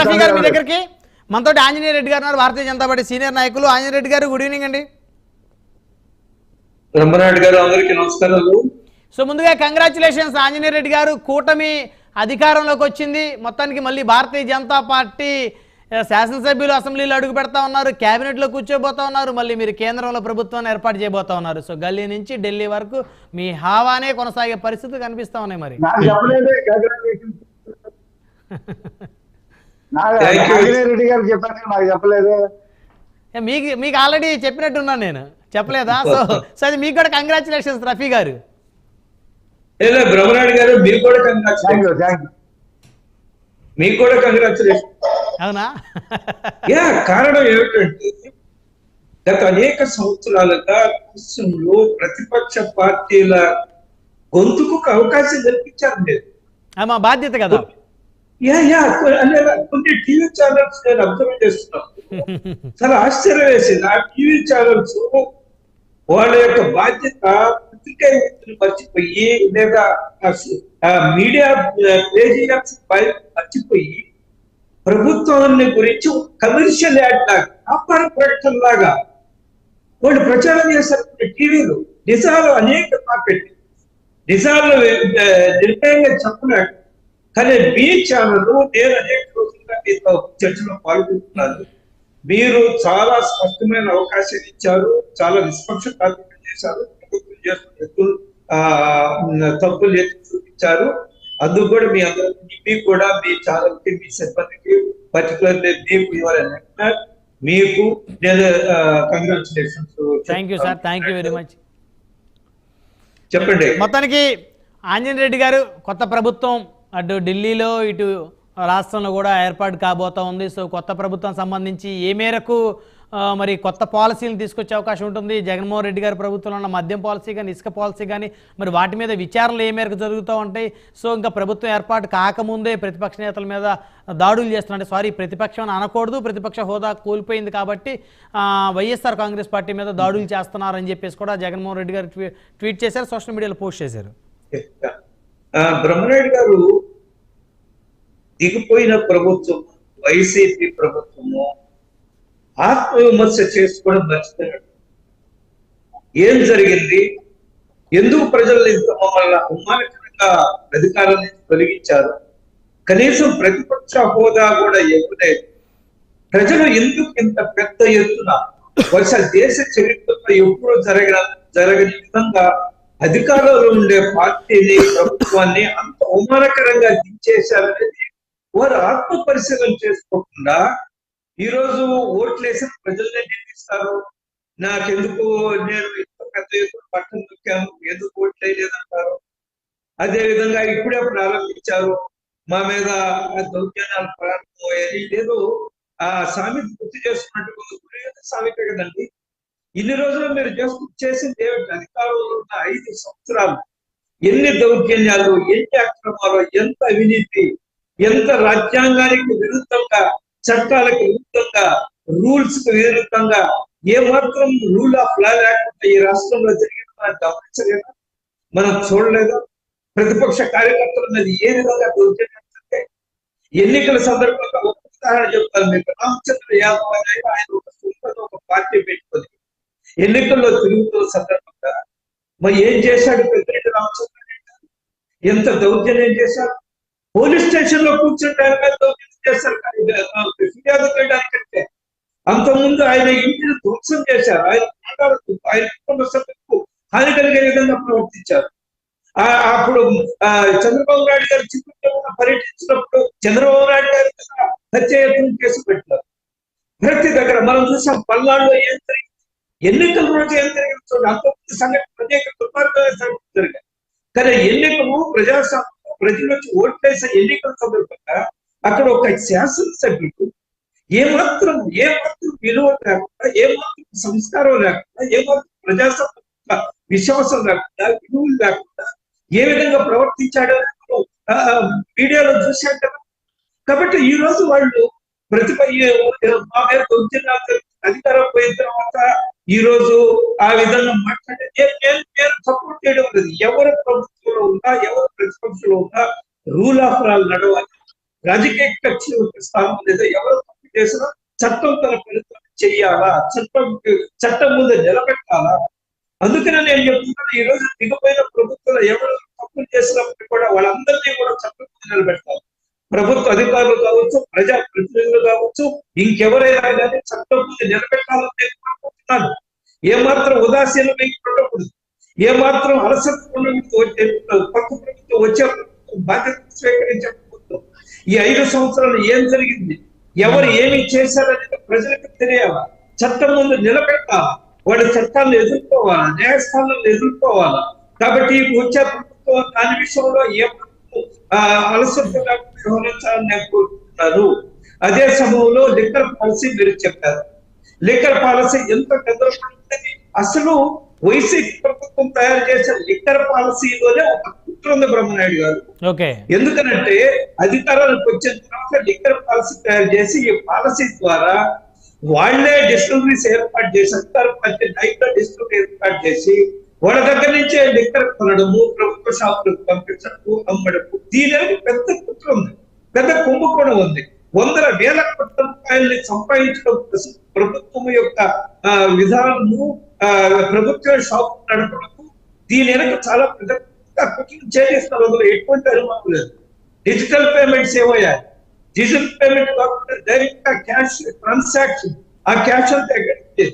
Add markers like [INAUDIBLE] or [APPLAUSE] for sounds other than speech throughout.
రఫీ గారు మీ దగ్గరికి? మనతోటి ఆంజనేయ రెడ్డి గారు ఉన్నారు భారతీయ జనతా పార్టీ సీనియర్ నాయకులు. ఆంజనేయ రెడ్డి గారు గుడ్ ఈవినింగ్ అండి. బ్రహ్మనాయుడు గారు అందరికీ నమస్కారాలు. సో ముందుగా కంగ్రాచులేషన్స్ ఆంజనేయ రెడ్డి గారు. కూటమి అధికారంలోకి వచ్చింది. మొత్తానికి మళ్ళీ భారతీయ జనతా పార్టీ శాసనసభ్యులు అసెంబ్లీలో అడుగు పెడతా ఉన్నారు. క్యాబినెట్లో కూర్చోబోతా ఉన్నారు. మళ్ళీ మీరు కేంద్రంలో ప్రభుత్వాన్ని ఏర్పాటు చేయబోతా ఉన్నారు. సో గల్లీ నుంచి ఢిల్లీ వరకు మీ హావానే కొనసాగే పరిస్థితులు కనిపిస్తా ఉన్నాయి మరి. [LAUGHS] రెడ్డి గారు చెప్పాను నాకు చెప్పలేదు. ఏ, మీకు మీకు ఆల్రెడీ చెప్పినట్టున్నాను నేను. చెప్పలేదా? సో [LAUGHS] సో అది మీకు కూడా కంగ్రాచులేషన్స్ రఫీ గారు. లేదా బ్రహ్మనాయుడు గారు మీకు కూడా కంగ్రాచులేషన్ మీకు కూడా కంగ్రాచులేషన్ అవునా? యా కారణం ఏమిటంటే గత అనేక సంవత్సరాలుగా రాష్ట్రంలో ప్రతిపక్ష పార్టీల గొంతుకు అవకాశం కల్పించారు మా బాధ్యత కదా. యా యా అనే కొన్ని టీవీ ఛానల్స్ నేను అబ్జర్వ్ చేస్తున్నాను [LAUGHS] చాలా ఆశ్చర్యం వేసింది ఆ టీవీ ఛానల్స్ వాళ్ళ యొక్క బాధ్యత పత్రికా వ్యక్తులు మర్చిపోయి లేదా మీడియా పేజీస్ మర్చిపోయి ప్రభుత్వాన్ని గురించి కమర్షియల్ యాడ్ లాగా వ్యాపార ప్రకటన లాగా వాళ్ళు ప్రచారం చేశారు టీవీలో నిజాలు అనేక మాపెట్టి నిజాలు నిర్ణయంగా చెప్పలేక కానీ మీ ఛానల్ నేను అనేక రోజులుగా మీతో చర్చలో పాల్గొంటున్నాను. మీరు చాలా స్పష్టమైన అవకాశం ఇచ్చారు చాలా నిష్పక్షపాతంగా చేశారు ప్రభుత్వం చేస్తున్న తప్పులు, ఆ, తప్పులు ఎత్తి చూపించారు. అందుకు కూడా మీ అందరికి మీకు కూడా మీ ఛానల్కి మీ సిబ్బందికి పర్టికులర్లీ మీకు ఎవరైనా మీకు నేను congratulations thank you sir thank you very much చెప్పండి. మొత్తానికి ఆంజనేయ రెడ్డి గారు కొత్త ప్రభుత్వం అటు ఢిల్లీలో ఇటు రాష్ట్రంలో కూడా ఏర్పాటు కాబోతా ఉంది. సో కొత్త ప్రభుత్వం సంబంధించి ఏ మేరకు మరి కొత్త పాలసీలు తీసుకొచ్చే అవకాశం ఉంటుంది? జగన్మోహన్ రెడ్డి గారి ప్రభుత్వంలో ఉన్న మద్యం పాలసీ కానీ ఇసుక పాలసీ కానీ మరి వాటి మీద విచారణలు ఏ మేరకు జరుగుతూ ఉంటాయి? సో ఇంకా ప్రభుత్వం ఏర్పాటు కాకముందే ప్రతిపక్ష నేతల మీద దాడులు చేస్తున్నారు. సారీ ప్రతిపక్షం అని అనకూడదు ప్రతిపక్ష హోదా కోల్పోయింది కాబట్టి వైఎస్ఆర్ కాంగ్రెస్ పార్టీ మీద దాడులు చేస్తున్నారని చెప్పేసి కూడా జగన్మోహన్ రెడ్డి గారు ట్వీట్ చేశారు సోషల్ మీడియాలో పోస్ట్ చేశారు. ఆ, గారు దిగిపోయిన ప్రభుత్వం వైసీపీ ప్రభుత్వము ఆత్మవిమర్శ చేసుకోవడం మర్చిపోయాడు. ఏం జరిగింది? ఎందుకు ప్రజలు ఇంత మమ్మల్ని అవమానకరంగా అధికారం నుంచి తొలగించారు? కనీసం ప్రతిపక్ష హోదా కూడా ఇవ్వలేదు. ప్రజలు ఎందుకు ఇంత పెద్ద ఎత్తున బహుశా దేశ చరిత్రలో ఎప్పుడూ జరగ జరగని విధంగా అధికారంలో ఉండే పార్టీని ప్రభుత్వాన్ని అంత అవమానకరంగా దించేశారనేది వారు ఆత్మ పరిశీలన చేసుకోకుండా ఈ రోజు ఓట్లేసిన ప్రజల్ని నిర్మిస్తారు నాకెందుకు నేను ఇంత పెద్ద ఎత్తున పట్టం దొక్కాము ఎందుకు ఓట్లు వేయలేదంటారు? అదే విధంగా ఇప్పుడే ప్రారంభించారు. మా మీద దౌర్జన్యాలు ప్రారంభమయ్యాయి లేదు ఆ సామెత గుర్తు చేసుకున్నట్టు కొంత గురి సామెత కదండి. ఇన్ని రోజులు మీరు చేసుకు చేసింది ఏమిటి? అధికారంలో ఉన్న ఐదు సంవత్సరాలు ఎన్ని దౌర్జన్యాలు ఎన్ని అక్రమాలు ఎంత అవినీతి ఎంత రాజ్యాంగానికి విరుద్ధంగా చట్టాలకు విరుద్ధంగా రూల్స్కు విరుద్ధంగా ఏ మాత్రం రూల్ ఆఫ్ లా లేకుండా ఈ రాష్ట్రంలో జరిగిన మనం గమనించలేదా? మనం చూడలేదా? ప్రతిపక్ష కార్యకర్తల మీద ఏ విధంగా దౌర్జన్యం ఎన్నికల సందర్భంగా ఒక ఉదాహరణ చెప్తాను మీకు. రామచంద్ర యాదవ్ అనే ఆయన ఒక సొంతంగా ఒక పార్టీ పెట్టుకుంది ఎన్నికల్లో తిరుగుతున్న సందర్భంగా మరి ఏం చేశాడు పెద్దిరెడ్డి రామచంద్ర ఎంత దౌర్జన్యం చేశారు? పోలీస్ స్టేషన్లో కూర్చుంటే ఆయన మీద చేశారు ఫిర్యాదు చేయడానికంటే అంతకుముందు ఆయన ఇంటిని ధ్వంసం చేశారు. ఆయన మాట్లాడుతూ ఆయన కుటుంబ సభ్యులకు హాని కలిగే విధంగా ప్రవర్తించారు. ఆ అప్పుడు చంద్రబాబు నాయుడు గారు చిత్తూరులో పర్యటించినప్పుడు చంద్రబాబు నాయుడు గారి మీద హత్యాయత్నం కేసు పెట్టారు ప్రతి దగ్గర మనం చూసాం పల్నాడులో ఏం జరిగింది? ఎన్నికల రోజు ఏం జరిగింది చూడండి. అంతకుముందు సంఘటన అనేక దుర్మార్గమైన జరిగాయి. కానీ ఎన్నికలు ప్రజాస్వామ్యం ప్రజలు వచ్చి ఓట్లేసే ఎన్నికల సందర్భంగా అక్కడ ఒక శాసనసభ్యుడు ఏమాత్రం ఏమాత్రం విలువ లేకుండా ఏమాత్రం సంస్కారం లేకుండా ఏమాత్రం ప్రజాస్వామ్య విశ్వాసం లేకుండా విలువలు లేకుండా ఏ విధంగా ప్రవర్తించాడో మీడియాలో చూశాం కదా కాబట్టి ఈ రోజు వాళ్ళు ప్రతిభ మా మీద దౌర్జన్యాలు అధికారం పోయిన తర్వాత ఈ రోజు ఆ విధంగా మాట్లాడే నేను- నేను సపోర్ట్ చేయడం లేదు. ఎవరు ప్రభుత్వంలో ఉందా? ఎవరు ప్రతిపక్షంలో ఉందా? రూల్ ఆఫ్ లా నడవాలి? రాజకీయ కక్షలు స్థానం లేదా ఎవరు తప్పు చేసినా చట్టం తన ఫలితం చెయ్యాలా? చట్టం చట్టం ముందు నిలబెట్టాలా? అందుకనే నేను చెప్తున్నాను ఈ రోజు దిగపోయిన ప్రభుత్వం ఎవరు తప్పులు చేసినప్పుడు కూడా వాళ్ళందరినీ కూడా చట్టం ముందు నిలబెట్టాలి. ప్రభుత్వ అధికారులు కావచ్చు ప్రజా ప్రతినిధులు కావచ్చు ఇంకెవరైనా కానీ చట్టం ముందు నిలబెట్టాలని నేను కోరుకుంటున్నాను. ఏమాత్రం ఉదాసీనం ఉండకూడదు ఏమాత్రం అలసత్వంతో పక్క ప్రభుత్వం వచ్చే ప్రభుత్వం బాధ్యత స్వీకరించకపోతే ఈ ఐదు సంవత్సరాలు ఏం జరిగింది? ఎవరు ఏమి చేశారనేది ప్రజలకు తెలియాలా? చట్టం ముందు నిలబెట్టాలా? వాళ్ళ చట్టాలను ఎదుర్కోవాలా? న్యాయస్థానాలను ఎదుర్కోవాలా? కాబట్టి వచ్చే ప్రభుత్వం దాని విషయంలో ఏ ఆ, అలసత్వంగా వ్యవహరించాలని నేను కోరుకుంటున్నాను. అదే సమయంలో లిక్కర్ పాలసీ మీరు చెప్పారు. లిక్కర్ పాలసీ ఎంత గందరగోళం అసలు వైసీపీ ప్రభుత్వం తయారు చేసిన లిక్కర్ పాలసీలోనే ఒక కుట్ర ఉంది బ్రహ్మనాయుడు గారు. ఎందుకనంటే అధికారానికి వచ్చిన తర్వాత లిక్కర్ పాలసీ తయారు చేసి ఈ పాలసీ ద్వారా వాళ్ళే డిస్టిలరీస్ ఏర్పాటు చేసి అధికార పార్టీ నైట్లో డిస్టిలరీ ఏర్పాటు చేసి వాళ్ళ దగ్గర నుంచే లిక్కర్ కొనడము ప్రభుత్వ షాపులకు పంపించడము అమ్మడము. దీని పెద్ద కుట్ర ఉంది. పెద్ద కుంభకోణం ఉంది. వందల వేల కోట్ల రూపాయల్ని సంపాదించడం కోసం ప్రభుత్వం యొక్క విధానము ప్రభుత్వ షాపు నడపడము దీని వెనక చాలా పెద్ద కుట్రలు అందులో ఎటువంటి అనుమానం లేదు. డిజిటల్ పేమెంట్స్ ఏమయ్యాయి డిజిటల్ పేమెంట్ కాకుండా డైరెక్ట్గా క్యాష్ ట్రాన్సాక్షన్ ఆ క్యాష్ అంతా ఎక్కడికి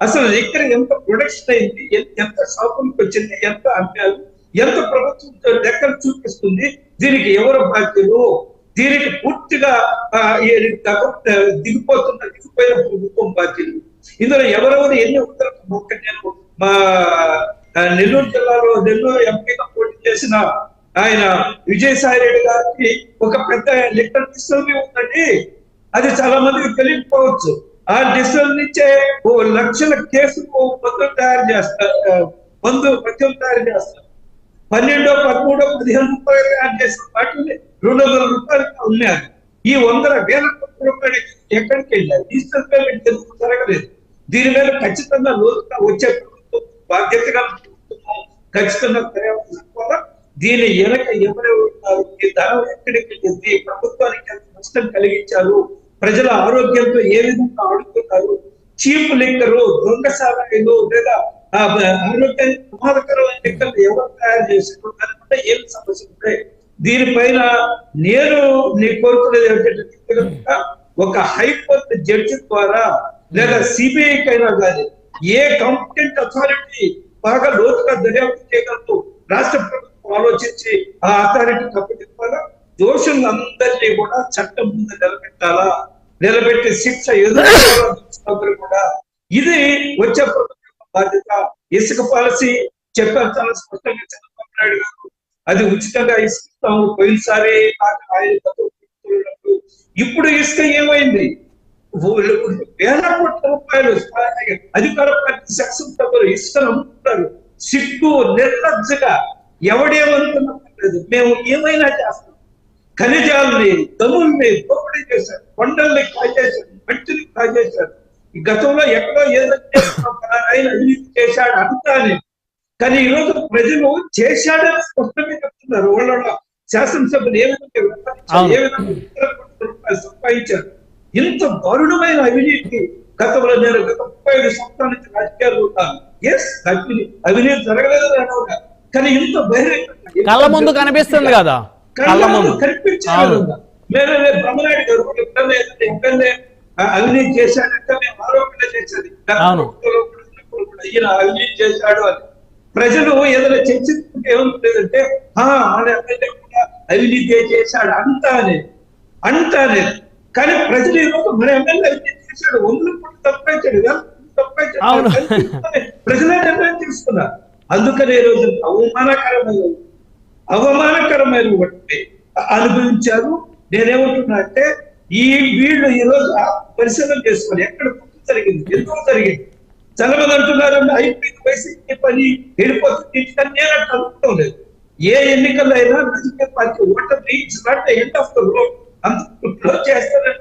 అసలు ఇక్కడ ఎంత ప్రొడక్షన్ అయింది? ఎంత షాపులకు వచ్చింది? ఎంత అమ్మారు? ఎంత ప్రభుత్వం లెక్కలు చూపిస్తుంది? దీనికి ఎవరు బాధ్యులు? దీనికి పూర్తిగా దిగిపోతున్న దిగిపోయిన ప్రభుత్వం బాధ్యులు. ఇందులో ఎవరెవరు ఎన్ని ఉంటారు ఒక్కటి నేను మా నెల్లూరు జిల్లాలో నెల్లూరు ఎంపీగా పోటీ చేసిన ఆయన విజయసాయి రెడ్డి గారికి ఒక పెద్ద లిక్కర్ డిస్టర్బీ ఉందండి. అది చాలా మందికి తెలియకపోవచ్చు. ఆ డిస్టర్బ్ నుంచే ఓ లక్షల కేసులు మందులు తయారు చేస్తారు ఆ, మందు మద్యం తయారు చేస్తారు. పన్నెండో పదమూడో పదిహేను రూపాయలు తయారు చేసిన వాటిని రెండు వందల రూపాయలకి ఉన్నారు ఈ వందల వేల రూపాయలు ఎక్కడికి వెళ్ళారు? డిజిటల్ పేమెంట్ ఎందుకు జరగలేదు? దీని మీద ఖచ్చితంగా లోతుగా వచ్చే ప్రభుత్వం బాధ్యతగా ఖచ్చితంగా పర్యవేక్షించుకోవాలా దీని వెనక ఎవరెవరు ఉన్నారు ఈ ధనం ఎక్కడికి వెళ్ళింది ప్రభుత్వానికి ఎంత నష్టం కలిగించారు ప్రజల ఆరోగ్యంతో ఏ విధంగా ఆడుతున్నారు చీప్ లిక్కరు దొంగ సారాయిలు లేదా ఆరోగ్యానికి ప్రమాదకరమైన లిక్కర్లు ఎవరు తయారు చేసినారు దానివల్ల ఏం సమస్య ఉంటాయి దీనిపైన నేను నీ కోరుకునేది ఏంటంటే ఒక హైకోర్టు జడ్జి ద్వారా లేదా సిబిఐ అయినా కానీ ఏ కాంపిటెంట్ అథారిటీ బాగా లోతుగా దర్యాప్తు చేయగలదు రాష్ట్ర ప్రభుత్వం ఆలోచించి ఆ అథారిటీ అప్పచెప్పాలా దోషులందరినీ కూడా చట్టం ముందు నిలబెట్టాలా? నిలబెట్టి శిక్ష ఎదురు కూడా ఇది వచ్చే ప్రభుత్వం బాధ్యత. ఇసుక పాలసీ చెప్పారు చాలా స్పష్టంగా చంద్రబాబు నాయుడు గారు. అది ఉచితంగా ఇస్తాము. పోయినసారి ఆయన ఇప్పుడు ఇసుక ఏమైంది? వేల కోట్ల రూపాయలు అధికార పార్టీ ఇసుకను అమ్ముతున్నారు. సిగ్గు నిర్లజ్జగా. ఎవడేమనుకున్నట్లేదు మేము ఏమైనా చేస్తాం. ఖనిజాలని గనుల్ని దోపిడీ చేశారు. కొండల్ని కాజేశారు. మట్టిని కాజేశారు. గతంలో ఎక్కడో ఏదో చేస్తున్నాం కదా, ఆయన అవినీతి చేశాడు అంతా అని కానీ ఈ రోజు ప్రజలు చేశాడని స్పష్టంగా చెప్తున్నారు. వాళ్ళ శాసనసభ్యులు ఏ విధంగా. ఏ విధంగా సంపాదించారు? ఇంత దారుణమైన అవినీతి గతంలో నేను గత ముప్పై ఐదు సంవత్సరాల నుంచి రాజకీయాలు ఉన్నాను ఎస్ అవినీతి జరగలేదు అనగా కానీ ఇంత బహిరంగ కళ్ళ ముందు కనిపిస్తుంది కదా? కళ్ళ ముందు కనిపించారు మేము బ్రహ్మనాయుడు గారు ఎమ్మెల్యే అవినీతి చేశాడంటే మేము ఆరోపణ చేసేది. ఈయన అవినీతి చేశాడు అని. ప్రజలు ఏదైనా చర్చించుకుంటే ఏముంటుందంటే ఆ ఎమ్మెల్యే కూడా అవినీతి చేశాడు. అంతా అని అంతా అనేది. కానీ ప్రజలు ఈరోజు మన ఎమ్మెల్యే చేశాడు. వందలు కోట్లు తప్పించాడు తప్పించాడు. ప్రజలే నిర్ణయం తీసుకున్నారు. అందుకని ఈ రోజు అవమానకరమైన అవమానకరమైన బట్టి అనుభవించారు. నేనేమంటున్నా అంటే ఈ వీళ్ళు ఈ రోజు పరిశీలన చేసుకోవాలి ఎక్కడ తప్పు జరిగింది? ఎందుకు జరిగింది? చాలా మంది అంటున్నారు అయిపోయింది వైసీపీ పని వెళ్ళిపోతుంది. నేను లేదు ఏ ఎన్నికల్లో అయినా రాజకీయ party voter reach not end of the road అంత చేస్తారని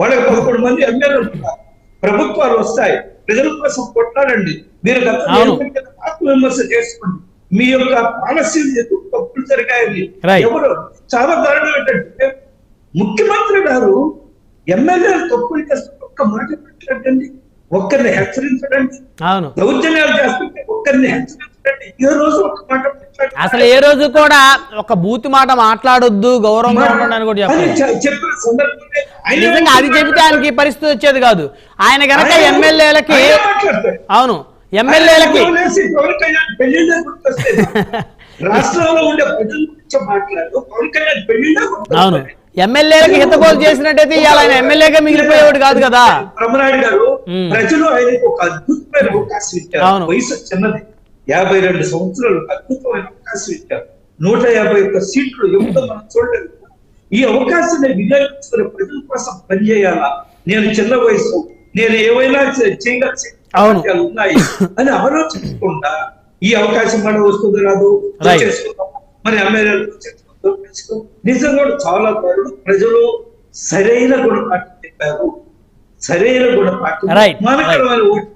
వాళ్ళకి పదకొండు మంది ఎమ్మెల్యేలు ఉంటున్నారు ప్రభుత్వాలు వస్తాయి. ప్రజల కోసం కొట్లాడండి. మీరు ఆత్మవిమర్శ చేసుకోండి. మీ యొక్క పాలసీలు ఎందుకు తప్పులు జరిగాయని. ఎవరు చాలా దారుణం ఏంటంటే ముఖ్యమంత్రి గారు ఎమ్మెల్యేలు తప్పులు చేస్తే ఒక్క మాట పెట్టండి ఒక్కరిని హెచ్చరించడండి. దౌర్జన్యాలు చేస్తుంటే ఒక్కరిని హెచ్చరించడండి. ఏ రోజు ఒక మాట. అసలు ఏ రోజు కూడా ఒక బూతి మాట మాట్లాడొద్దు గౌరవంగా ఉండండి అని కూడా అని చెప్పలేదు చె- చెప్పిన సందర్భంలో ఆయన నిజంగా అది చెబితే ఆయనకి పరిస్థితి వచ్చేది కాదు ఆయన గనక ఎమ్మెల్యేలకి. అవును ఎమ్మెల్యేలకి. [LAUGHS] రాష్ట్రంలో ఉండే అవును. ఎమ్మెల్యేలకి హితబోధ చేసినట్టయితే ఇవాళ ఆయన ఎమ్మెల్యేగా మిగిలిపోయేవాడు కాదు కదా బ్రహ్మనాయుడు గారు ఉమ్. ప్రజలు ఆయనకు ఒక అద్భుతమైన అవకాశం ఇచ్చారు. వయసు చిన్నది యాభై రెండు సంవత్సరాలు అద్భుతమైన అవకాశం ఇచ్చారు నూట యాభై ఒక్క సీట్లు ఎప్పుడో మనం చూడలేదు ఈ అవకాశాన్ని వినియోగించుకుని ప్రజల కోసం పనిచేయాలా నేను చిన్న వయసు నేను ఏమైనా చే- చేయగల శక్తి అవును. సామర్థ్యాలు ఉన్నాయి అని ఆలోచించకుండా ఈ అవకాశం మన వస్తుంది రాదు. చేసుకుందాం మన ఎమ్మెల్యేలు. నిజంగా కూడా చాలా బాగుంది ప్రజలు సరైన గుణపాఠం చెప్పారు సరైన గుణపాఠం. మనకరమైన ఓటు